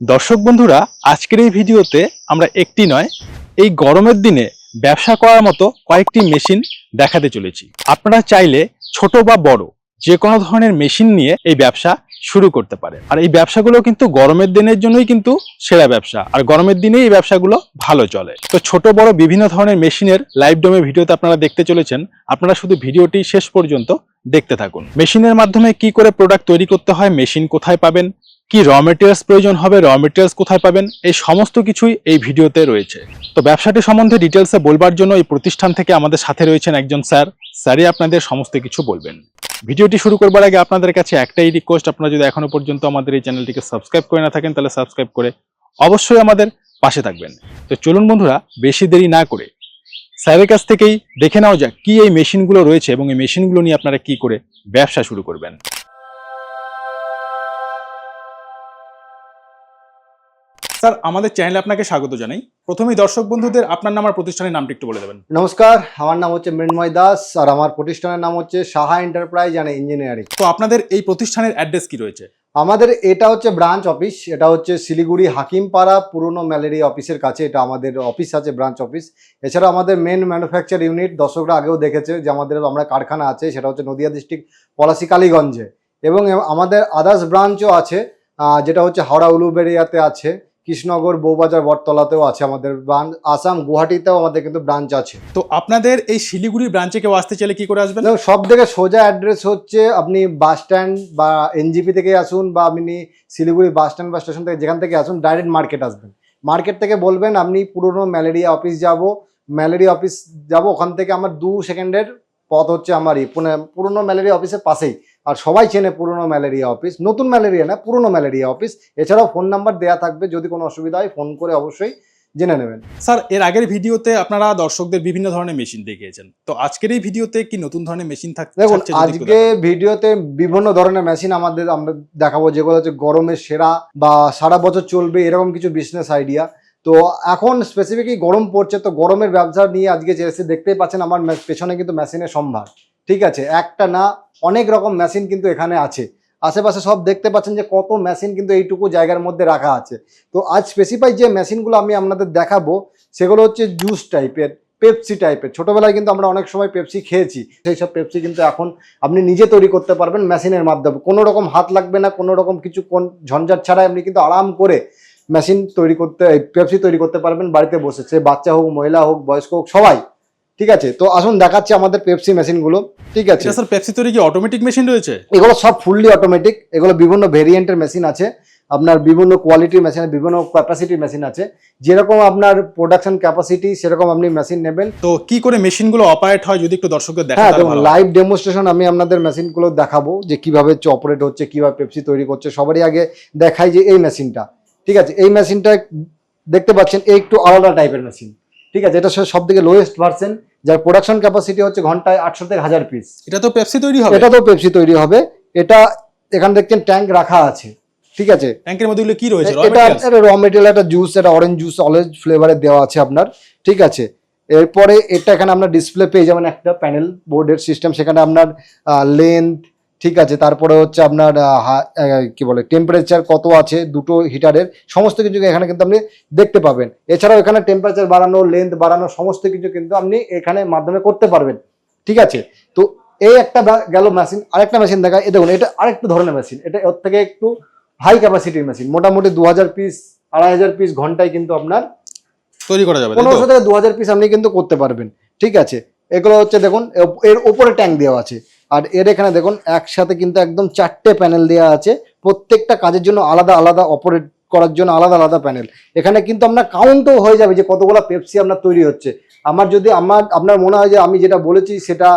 দর্শক বন্ধুরা, আজকের এই ভিডিওতে আমরা একটি নয়, এই গরমের দিনে ব্যবসা করার মতো কয়েকটি মেশিন দেখাতে চলেছি। আপনারা চাইলে ছোট বা বড়, যে কোনো ধরনের মেশিন নিয়ে এই ব্যবসা শুরু করতে পারেন। আর এই ব্যবসাগুলো কিন্তু গরমের দিনের জন্যই কিন্তু সেরা ব্যবসা, আর গরমের দিনেই এই ব্যবসাগুলো ভালো চলে। তো ছোট, বড় বিভিন্ন ধরনের মেশিনের লাইভ ডোমে ভিডিওতে আপনারা দেখতে চলেছেন। আপনারা শুধু ভিডিওটি শেষ পর্যন্ত দেখতে থাকুন। মেশিনের মাধ্যমে কি করে প্রোডাক্ট তৈরি করতে হয়, মেশিন কোথায় পাবেন কি র মেটেরিয়ালস প্রয়োজন হবে র মেটেরিয়ালস কোথায় পাবেন, এই সমস্ত কিছুই এই ভিডিওতে রয়েছে। তো ব্যবসাটি সম্বন্ধে ডিটেলসে বলবার জন্য এই প্রতিষ্ঠান থেকে আমাদের সাথে রয়েছেন একজন স্যার। স্যারই আপনাদের সমস্ত কিছু বলবেন। ভিডিওটি শুরু করবার আগে আপনাদের কাছে একটাই রিকোয়েস্ট আপনারা যদি এখনও পর্যন্ত আমাদের এই চ্যানেলটিকে সাবস্ক্রাইব করে না থাকেন, তাহলে সাবস্ক্রাইব করে অবশ্যই আমাদের পাশে থাকবেন। তো চলুন বন্ধুরা, বেশি দেরি না করে স্যারের কাছ থেকেই দেখে নেওয়া যাক কি এই মেশিনগুলো রয়েছে এবং এই মেশিনগুলো নিয়ে আপনারা কি করে ব্যবসা শুরু করবেন। স্যার আমাদের চ্যানেলে আপনাকে স্বাগত জানাই। প্রথমেই দর্শক বন্ধুদের আপনার নাম আর প্রতিষ্ঠানের নামটি একটু বলে দেবেন। নমস্কার আমার নাম হচ্ছে মৃন্ময় দাস আর আমার প্রতিষ্ঠানের নাম হচ্ছে সাহা এন্টারপ্রাইজ অ্যান্ড ইঞ্জিনিয়ারিং। তো আপনাদের এই প্রতিষ্ঠানের অ্যাড্রেস কি রয়েছে? আমাদের এটা হচ্ছে ব্রাঞ্চ অফিস এটা হচ্ছে শিলিগুড়ি হাকিমপাড়া পুরনো ম্যালেরিয়া অফিসের কাছে এটা আমাদের অফিস আছে ব্রাঞ্চ অফিস। এছাড়া আমাদের মেন ম্যানুফ্যাকচার ইউনিট দর্শকরা আগেও দেখেছে যে আমাদের আমরা কারখানা আছে সেটা হচ্ছে নদিয়া ডিস্ট্রিক্ট পলাশি কালীগঞ্জে। এবং আমাদের আদার্স ব্রাঞ্চও আছে যেটা হচ্ছে হাওড়া উলুবেড়িয়াতে আছে। কৃষ্ণনগর বৌবাজার বটতলাতেও আছে আমাদের ব্রাঞ্চ। আসাম গুয়াহাটিতেও আমাদের কিন্তু ব্রাঞ্চ আছে। তো আপনাদের এই শিলিগুড়ি ব্রাঞ্চে কেউ আসতে চাইলে কি করে আসবেন? সব থেকে সোজা অ্যাড্রেস হচ্ছে আপনি বাস স্ট্যান্ড বা এনজিপি থেকে আসুন বা আপনি শিলিগুড়ি বাস স্ট্যান্ড বা স্টেশন থেকে যেখান থেকে আসুন ডাইরেক্ট মার্কেট আসবেন। মার্কেট থেকে বলবেন আপনি পুরনো ম্যালেরিয়া অফিস যাব। ম্যালেরিয়া অফিস যাব ওখান থেকে আমার দু সেকেন্ডের পথ হচ্ছে আমারই পুরনো ম্যালেরিয়া অফিসের পাশেই। আর সবাই চেনে পুরনো ম্যালেরিয়া অফিস। নতুন ম্যালেরিয়া না পুরনো ম্যালেরিয়া অফিস। এছাড়াও ফোন নাম্বার দেওয়া থাকবে যদি কোনো অসুবিধা হয় ফোন করে অবশ্যই জেনে নেবেন। স্যার এর আগের ভিডিওতে আপনারা দর্শকদের বিভিন্ন ধরনের মেশিন দেখিয়েছেন। তো আজকের এই ভিডিওতে কি নতুন ধরনের মেশিন থাকছে দেখুন আজকে ভিডিওতে বিভিন্ন ধরনের মেশিন আমাদের আমরা দেখাবো যেগুলো হচ্ছে গরমের সেরা বা সারা বছর চলবে এরকম কিছু বিজনেস আইডিয়া তো এখন স্পেসিফিকই গরম পড়ছে তো গরমের ব্যবসা নিয়ে আজকে যে দেখতেই পাচ্ছেন আমার পেছনে কিন্তু মেশিনের সম্ভার। ঠিক আছে, একটা না, অনেক রকম মেশিন কিন্তু এখানে আছে। আশেপাশে সব দেখতে পাচ্ছেন যে কত মেশিন কিন্তু এইটুকু জায়গার মধ্যে রাখা আছে। তো আজ স্পেসিফাই যে মেশিনগুলো আমি আপনাদের দেখাবো, সেগুলো হচ্ছে জুস টাইপের পেপসি টাইপের ছোটবেলায় কিন্তু আমরা অনেক সময় পেপসি খেয়েছি, সেই সব পেপসি কিন্তু এখন আপনি নিজে তৈরি করতে পারবেন মেশিনের মাধ্যমে। কোনো রকম হাত লাগবে না, কোনো রকম কিছু কোন ঝঞ্ঝাট ছাড়াই আপনি কিন্তু আরাম করে মেশিন তৈরি করতে পেপসি তৈরি করতে পারবেন বাড়িতে বসে। সে বাচ্চা হোক, মহিলা হোক, বয়স্ক হোক, সবাই। ঠিক আছে? তো আসুন দেখাচ্ছি আমাদের পেপসি মেশিনগুলো ঠিক আছে? স্যার পেপসি তৈরি কি অটোমেটিক মেশিন রয়েছে? এগুলো সব ফুললি অটোমেটিক এগুলো বিভিন্ন ভেরিয়েন্টের মেশিন আছে। আপনার বিভিন্ন কোয়ালিটির মেশিন বিভিন্ন ক্যাপাসিটির মেশিন আছে। যেরকম আপনার প্রোডাকশন ক্যাপাসিটি সেরকম আপনি মেশিন নেবেন। তো কি করে মেশিনগুলো অপারেট হয় যদি একটু দর্শকদের দেখা হ্যাঁ দেখুন লাইভ ডেমোস্ট্রেশন আমি আপনাদের মেশিনগুলো দেখাবো যে কীভাবে অপারেট হচ্ছে কীভাবে পেপসি তৈরি করছে। সবারই আগে দেখাই যে এই মেশিনটা ঠিক আছে? এই মেশিনটা দেখতে পাচ্ছেন এই একটু আলাদা টাইপের মেশিন ঠিক আছে? এটা সব থেকে লোয়েস্ট ভার্সন যার প্রোডাকশন ক্যাপাসিটি হচ্ছে ঘন্টায় আটশো থেকে হাজার পিস এটা তো পেপসি তৈরি হবে? এটা তো পেপসি তৈরি হবে। এটা এখানে দেখছেন ট্যাঙ্ক রাখা আছে। ঠিক আছে? ট্যাঙ্কের মধ্যে কি রয়েছে? এটা এটা র মেটেরিয়াল একটা জুস এটা অরেঞ্জ জুস অরেঞ্জ ফ্লেভারে দেওয়া আছে আপনার। ঠিক আছে? এরপরে এটা এখানে আমরা ডিসপ্লে পেয়ে যাবেন একটা প্যানেল বোর্ডের সিস্টেম সেখানে আপনার লেন্থ ঠিক আছে তারপরে হচ্ছে আপনার কি বলে টেম্পারেচার কত আছে দুটো হিটারের সমস্ত কিছু এখানে কিন্তু আপনি দেখতে পাবেন। এছাড়াও এখানে টেম্পারেচার বাড়ানো লেন্থ বাড়ানো সমস্ত কিছু কিন্তু আপনি এখানে মাধ্যমে করতে পারবেন। ঠিক আছে? তো এই একটা গেল মেশিন আরেকটা মেশিন দেখা এ দেখুন এটা আরেকটু ধরনের মেশিন এটা ওর থেকে একটু হাই ক্যাপাসিটির মেশিন মোটামুটি দু হাজার পিস আড়াই হাজার পিস ঘন্টায় কিন্তু আপনার তৈরি করা যাবে পনেরোশো থেকে দু হাজার পিস আপনি কিন্তু করতে পারবেন। ঠিক আছে? এগুলো হচ্ছে দেখুন এর উপরে ট্যাঙ্ক দেওয়া আছে। আর এর এখানে দেখুন, একসাথে কিন্তু একদম চারটে প্যানেল দেওয়া আছে। প্রত্যেকটা কাজের জন্য আলাদা আলাদা অপারেট করার জন্য আলাদা আলাদা প্যানেল এখানে কিন্তু আপনার কাউন্টও হয়ে যাবে যে কতগুলো পেপসি আপনার তৈরি হচ্ছে। আমার যদি, আমার, আপনার মনে হয় যে আমি যেটা বলেছি সেটা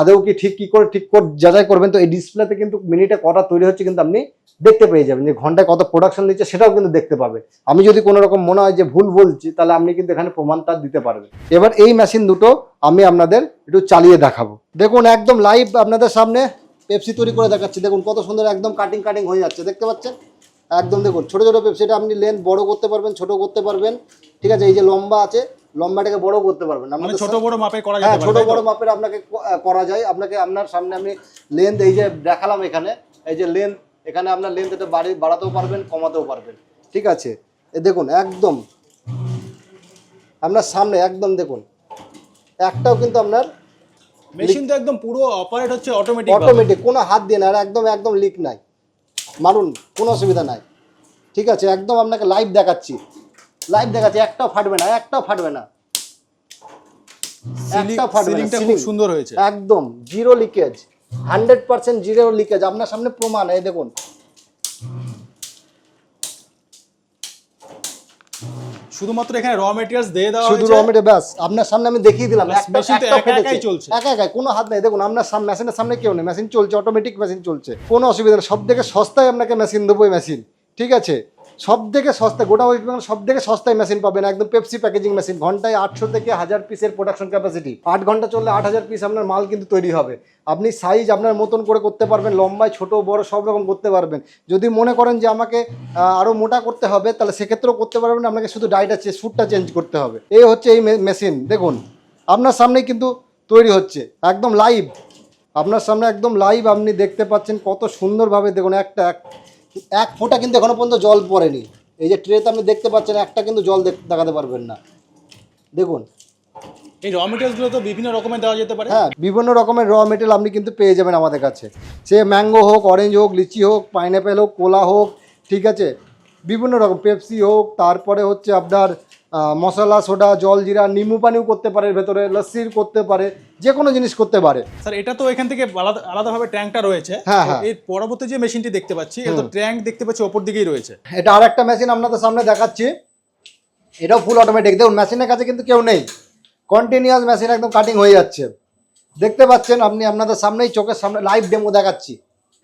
আদৌ কি ঠিক কি করে ঠিক যাচাই করবেন? তো এই ডিসপ্লেতে কিন্তু মিনিটে কটা তৈরি হচ্ছে কিন্তু আপনি দেখতে পেয়ে যাবেন যে ঘন্টায় কত প্রোডাকশন দিচ্ছে সেটাও কিন্তু দেখতে পাবে। আমি যদি কোনো রকম মনে হয় যে ভুল বলছি, তাহলে আপনি কিন্তু এখানে প্রমাণটা দিতে পারবেন। এবার এই মেশিন দুটো আমি আপনাদের একটু চালিয়ে দেখাবো। দেখুন, একদম লাইভ আপনাদের সামনে পেপসি তৈরি করে দেখাচ্ছি। দেখুন, কত সুন্দর একদম কাটিং কাটিং হয়ে যাচ্ছে। দেখতে পাচ্ছেন? একদম দেখুন, ছোট ছোট পেপসিটা আপনি লেন্থ বড় করতে পারবেন, ছোট করতে পারবেন। ঠিক আছে, এই যে লম্বা আছে লম্বাটাকে বড় করতে পারবেন। মানে ছোট বড় মাপে করা হ্যাঁ যেতে ছোট? বড় মাপের আপনাকে করা যায়। আপনাকে আপনার সামনে আমি লেন্থ এই যে দেখালাম এখানে এই যে লেন্থ এখানে আপনার লেন্থ এটা বাড়ি বাড়াতেও পারবেন কমাতেও পারবেন। ঠিক আছে? এ দেখুন একদম। আপনার সামনে একদম দেখুন। একটাও কিন্তু আপনার মেশিন তো একদম পুরো অপারেট হচ্ছে অটোমেটিক অটোমেটিক কোনো হাত দিয়ে না আর একদম একদম লিক নাই। মারুন কোনো অসুবিধা নাই। ঠিক আছে? একদম আপনাকে লাইভ দেখাচ্ছি। লাইভ দেখাচ্ছি একটাও ফাটবে না একটাও ফাটবে না। একটাও ফাটবে না খুব সুন্দর হয়েছে। একদম zero leakage hundred percent zero leakage আপনার সামনে প্রমাণ এই দেখুন। শুধুমাত্র এখানে র মেটেরিয়ালস দিয়ে দেওয়া শুধু হয়েছে। রমেটে ব্যাস। আপনার সামনে আমি দেখিয়ে দিলাম machine তো একা একাই চলছে। একা একাই কোনো হাত নেই। দেখুন আপনার সামনে মেশিনের সামনে কেউ নেই। মেশিন চলছে অটোমেটিক মেশিন চলছে। কোনো অসুবিধা নেই। সব থেকে সস্তায় আপনাকে মেশিন দেবো মেশিন ঠিক আছে? সব থেকে সস্তা গোটা ওয়েস্ট বেঙ্গল সব থেকে সস্তায় মেশিন পাবেন, একদম পেপসি প্যাকেজিং মেশিন ঘন্টায় আটশো থেকে হাজার পিসের প্রোডাকশন ক্যাপাসিটি আট ঘণ্টা চললে আট হাজার পিস আপনার মাল কিন্তু তৈরি হবে। আপনি সাইজ আপনার মতন করে করতে পারবেন, লম্বায় ছোট বড় সব রকম করতে পারবেন। যদি মনে করেন যে আমাকে আরও মোটা করতে হবে, তাহলে সেক্ষেত্রেও করতে পারবেন আপনাকে শুধু ডাইটা স্যুটটা চেঞ্জ করতে হবে। এই হচ্ছে এই মেশিন দেখুন। আপনার সামনেই কিন্তু তৈরি হচ্ছে, একদম লাইভ আপনার সামনে একদম লাইভ আপনি দেখতে পাচ্ছেন কত সুন্দরভাবে, দেখুন একটা। এক- ফোঁটা কিন্তু এখনও পর্যন্ত জল পড়েনি। এই যে ট্রেতে আপনি দেখতে পাচ্ছেন একটা কিন্তু জল দেখাতে পারবেন না। দেখুন। এই র মেটেরিয়ালসগুলো তো বিভিন্ন রকমের দেওয়া যেতে পারে। হ্যাঁ বিভিন্ন রকমের র মেটেরিয়াল আপনি কিন্তু পেয়ে যাবেন আমাদের কাছে। সে ম্যাঙ্গো হোক অরেঞ্জ হোক লিচি হোক পাইনঅ্যাপেল হোক কোলা হোক ঠিক আছে? বিভিন্ন রকম পেপসি হোক তারপরে হচ্ছে আপনার মশলা সোডা জল জিরা নিম্বু পানিও করতে পারে ভেতরে লস্যির করতে পারে যে কোনো জিনিস করতে পারে। স্যার এটা তো এখান থেকে আলাদা আলাদাভাবে ট্যাঙ্কটা রয়েছে। হ্যাঁ, হ্যাঁ। এর পরবর্তী যে মেশিনটি দেখতে পাচ্ছি এটা তো ট্যাঙ্ক দেখতে পাচ্ছি ওপর দিকেই রয়েছে। এটা আর একটা মেশিন আপনাদের সামনে দেখাচ্ছি। এটাও ফুল অটোমেটিক দেখুন মেশিনের কাছে কিন্তু কেউ নেই। কন্টিনিউয়াস মেশিন একদম কাটিং হয়ে যাচ্ছে। দেখতে পাচ্ছেন আপনি আপনাদের সামনেই চোখের সামনে লাইভ ডেমো দেখাচ্ছি।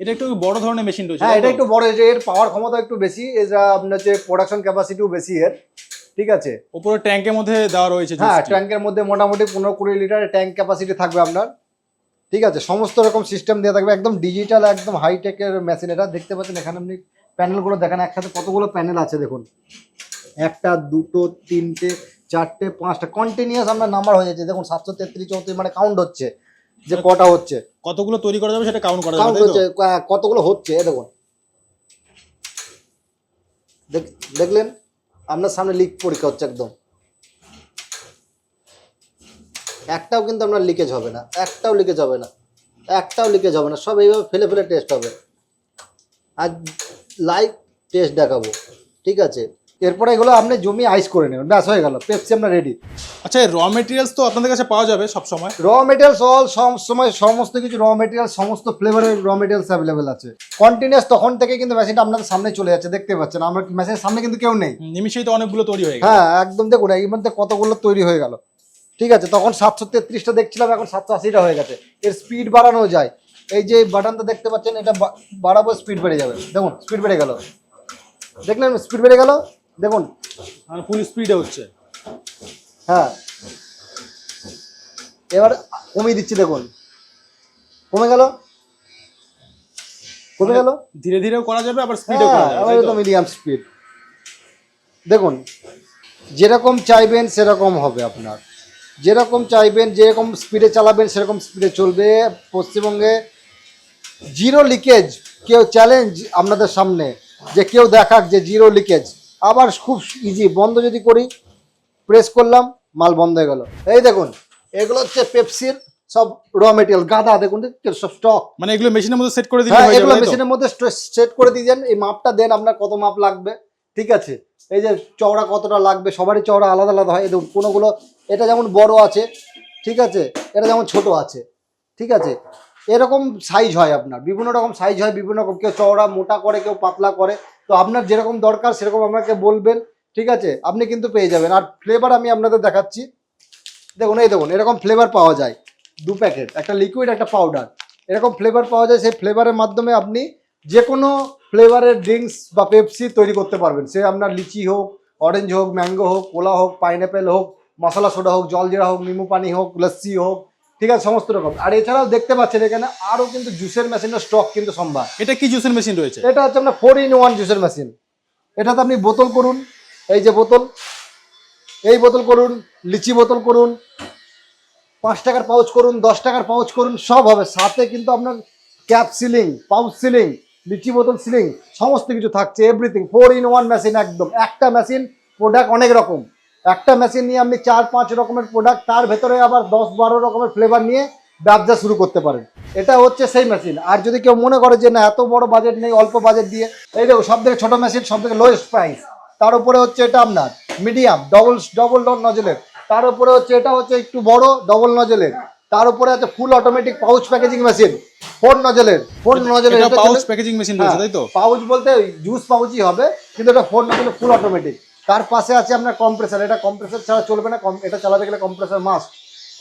এটা একটু বড় ধরনের মেশিন রয়েছে হ্যাঁ এটা একটু বড় এর পাওয়ার ক্ষমতা একটু বেশি এটা আপনার যে প্রোডাকশন ক্যাপাসিটিও বেশি এর। ঠিক আছে? উপরে ট্যাঙ্কের মধ্যে দেওয়া রয়েছে হ্যাঁ ট্যাঙ্কের মধ্যে মোটামুটি পনেরো কুড়ি লিটার ট্যাঙ্ক ক্যাপাসিটি থাকবে আপনার। ঠিক আছে? সমস্ত রকম সিস্টেম দেওয়া থাকবে। একদম ডিজিটাল একদম হাইটেকের মেশিন এটা। দেখতে পাচ্ছেন এখানে আপনি প্যানেলগুলো দেখেন। একসাথে কতগুলো প্যানেল আছে দেখুন। একটা দুটো তিনটে চারটে পাঁচটা। কন্টিনিউয়াস আপনার নাম্বার হয়ে যাচ্ছে। দেখুন সাতশো তেত্রিশ চৌত্রিশ মানে কাউন্ট হচ্ছে। যে কটা হচ্ছে। কতগুলো তৈরি করা যাবে সেটা কাউন্ট করা কাউন্ট হচ্ছে কতগুলো হচ্ছে দেখুন। দেখলেন? আপনার সামনে লিক পরীক্ষা হচ্ছে একদম। একটাও কিন্তু আপনার লিকেজ হবে না, একটাও লিকেজ হবে না, একটাও লিকেজ হবে না, সব এইভাবে ফেলে ফেলে টেস্ট হবে। আর লাইভ টেস্ট দেখাবো, ঠিক আছে? এরপরে এগুলো আপনি জমি আইস করে নেবেন। ব্যাস হয়ে গেল। পেপসি আপনার রেডি আচ্ছা র মেটেরিয়ালস তো আপনাদের কাছে পাওয়া যাবে সব সময় র মেটেরিয়ালস অল সব সময় সমস্ত কিছু র মেটেরিয়াল সমস্ত ফ্লেভারের র মেটেরিয়ালস অ্যাভেলেবেল আছে। কন্টিনিউয়াস তখন থেকে কিন্তু মেশিনটা আপনাদের সামনে চলে যাচ্ছে দেখতে পাচ্ছেন। আমরা মেশিনের সামনে কিন্তু কেউ নেই। নিমিশেই তো অনেকগুলো তৈরি হয়ে গেছে। হ্যাঁ একদম দেখুন এই মধ্যে কতগুলো তৈরি হয়ে গেল। ঠিক আছে তখন সাতশো তেত্রিশটা দেখছিলাম এখন সাতশো আশিটা হয়ে গেছে। এর স্পিড বাড়ানো যায়। এই যে বাটনটা দেখতে পাচ্ছেন এটা বাড়াবো স্পিড বেড়ে যাবে। দেখুন স্পিড বেড়ে গেল। দেখলেন স্পিড বেড়ে গেল? দেখুন। মানে ফুল স্পিডে হচ্ছে। হ্যাঁ। এবার কমিয়ে দিচ্ছি দেখুন। কমে গেল? কমে গেল? ধীরে ধীরেও করা যাবে আবার স্পিডেও করা হ্যাঁ যাবে আবার? তো? মিডিয়াম স্পিড দেখুন যেরকম চাইবেন সেরকম হবে আপনার। যেরকম চাইবেন যেরকম স্পিডে চালাবেন সেরকম স্পিডে চলবে। পশ্চিমবঙ্গে জিরো লিকেজ কেউ চ্যালেঞ্জ আপনাদের সামনে। যে কেউ দেখাক যে জিরো লিকেজ আবার খুব ইজি বন্ধ যদি করি প্রেস করলাম মাল বন্ধ হয়ে গেল। এই দেখুন এগুলো হচ্ছে পেপসির সব র মেটেরিয়াল গাদা দেখুন সব স্টক মানে এগুলো মেশিনের মধ্যে সেট করে দিলে হ্যাঁ এগুলো? মেশিনের মধ্যে সেট করে দিয়ে এই মাপটা দেন আপনার কত মাপ লাগবে ঠিক আছে? এই যে চওড়া কতটা লাগবে সবারই চওড়া আলাদা আলাদা হয় এই দেখুন কোনোগুলো এটা যেমন বড় আছে ঠিক আছে এটা যেমন ছোট আছে ঠিক আছে? এরকম সাইজ হয় আপনার বিভিন্ন রকম সাইজ হয় বিভিন্ন রকম কেউ চওড়া মোটা করে কেউ পাতলা করে তো আপনার যেরকম দরকার সেরকম আপনাকে বলবেন, ঠিক আছে? আপনি কিন্তু পেয়ে যাবেন। আর ফ্লেভার আমি আপনাদের দেখাচ্ছি। দেখুন, এই দেখুন, এরকম ফ্লেভার পাওয়া যায়। দু প্যাকেট, একটা লিকুইড একটা পাউডার এরকম ফ্লেভার পাওয়া যায়, সেই ফ্লেভারের মাধ্যমে আপনি যে কোনো ফ্লেভারের ড্রিঙ্কস বা পেপসি তৈরি করতে পারবেন। সে আপনার লিচি হোক অরেঞ্জ হোক ম্যাঙ্গো হোক কোলা হোক পাইনঅ্যাপেল হোক মশলা সোডা হোক জলজিরা হোক, নিমু পানি হোক, লস্যি হোক ঠিক আছে সমস্ত রকম। আর এছাড়াও দেখতে পাচ্ছেন এখানে আরও কিন্তু জুসের মেশিনের স্টক কিন্তু সম্ভব এটা কি জুসের মেশিন রয়েছে? এটা হচ্ছে আপনার ফোর ইন ওয়ান জুসের মেশিন এটাতে আপনি বোতল করুন এই যে বোতল এই বোতল করুন লিচি বোতল করুন পাঁচ টাকার পাউচ করুন দশ টাকার পাউচ করুন সব হবে। সাথে কিন্তু আপনার ক্যাপ সিলিং পাউচ সিলিং লিচি বোতল সিলিং সমস্ত কিছু থাকছে everything four in one machine একদম। একটা মেশিন প্রোডাক্ট অনেক রকম। একটা মেশিন নিয়ে আপনি চার পাঁচ রকমের প্রোডাক্ট তার ভেতরে আবার দশ বারো রকমের ফ্লেভার নিয়ে ব্যবসা শুরু করতে পারেন। এটা হচ্ছে সেই মেশিন আর যদি কেউ মনে করে যে না এত বড় বাজেট নেই অল্প বাজেট দিয়ে এই দেখো সব থেকে ছোটো মেশিন সব থেকে লোয়েস্ট প্রাইস তার উপরে হচ্ছে এটা আপনার মিডিয়াম ডবল ডবল নজলের তার উপরে হচ্ছে এটা হচ্ছে একটু বড় ডবল নজলের তার উপরে আছে full automatic pouch packaging machine four নজলের four নজলের পাউচ প্যাকেজিং মেশিন রয়েছে তাই তো? পাউচ বলতে জুস পাউচই হবে কিন্তু এটা ফোর নজলে ফুল অটোমেটিক তার পাশে আছে আপনার কম্প্রেসার এটা কম্প্রেসার ছাড়া চলবে না, কম- এটা চালাতে গেলে কম্প্রেসার মাস্ট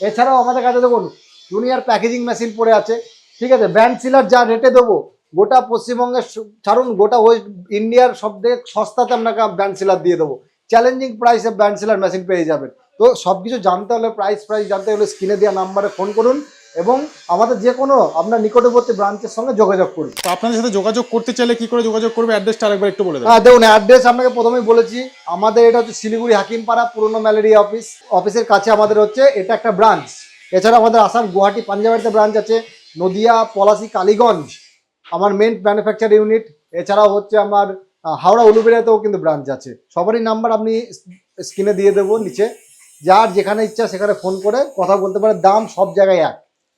এছাড়াও আমাদের কাছে দেখুন জুনিয়র প্যাকেজিং মেশিন পড়ে আছে, ঠিক আছে? ব্যান্ড সিলার যা রেটে দেবো, গোটা পশ্চিমবঙ্গের ছাড়ুন, গোটা ওয়েস্ট ইন্ডিয়ার সব থেকে সস্তাতে আপনাকে ব্যান্ড সিলার দিয়ে দেবো। চ্যালেঞ্জিং প্রাইসে ব্যান্ড সিলার মেশিন পেয়ে যাবেন। তো সব কিছু জানতে হলে প্রাইস প্রাইস জানতে হলে স্ক্রিনে দেওয়া নাম্বারে ফোন করুন। এবং আমাদের যে কোনো আপনার নিকটবর্তী ব্রাঞ্চের সঙ্গে যোগাযোগ করুন। তো আপনাদের সাথে যোগাযোগ করতে চাইলে কি করে যোগাযোগ করবে? অ্যাড্রেসটা আরেকবার একটু বলে দেবেন হ্যাঁ দেখুন অ্যাড্রেস আপনাকে প্রথমেই বলেছি আমাদের এটা হচ্ছে শিলিগুড়ি হাকিমপাড়া পুরনো ম্যালেরিয়া অফিস। অফিসের কাছে আমাদের হচ্ছে এটা একটা ব্রাঞ্চ। এছাড়া আমাদের আসাম গুয়াহাটি পাঞ্জাবের ব্রাঞ্চ আছে নদিয়া পলাশি কালীগঞ্জ আমার মেন ম্যানুফ্যাকচার ইউনিট এছাড়াও হচ্ছে আমার হাওড়া উলুবেড়াতেও কিন্তু ব্রাঞ্চ আছে। সবারই নাম্বার আপনি স্ক্রিনে দিয়ে দেবো নিচে। যার যেখানে ইচ্ছা সেখানে ফোন করে কথা বলতে পারে দাম সব জায়গায় এক।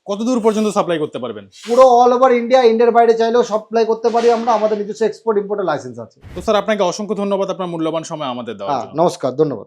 কত দূর পর্যন্ত সাপ্লাই করতে পারবেন? পুরো অল ওভার ইন্ডিয়া ইন্ডিয়ার বাইরে চাইলেও সাপ্লাই করতে পারি আমরা আমাদের নিজস্ব এক্সপোর্ট ইম্পোর্টের লাইসেন্স আছে। তো স্যার আপনাকে অসংখ্য ধন্যবাদ আপনার মূল্যবান সময় আমাদের দেওয়ার হ্যাঁ নমস্কার ধন্যবাদ।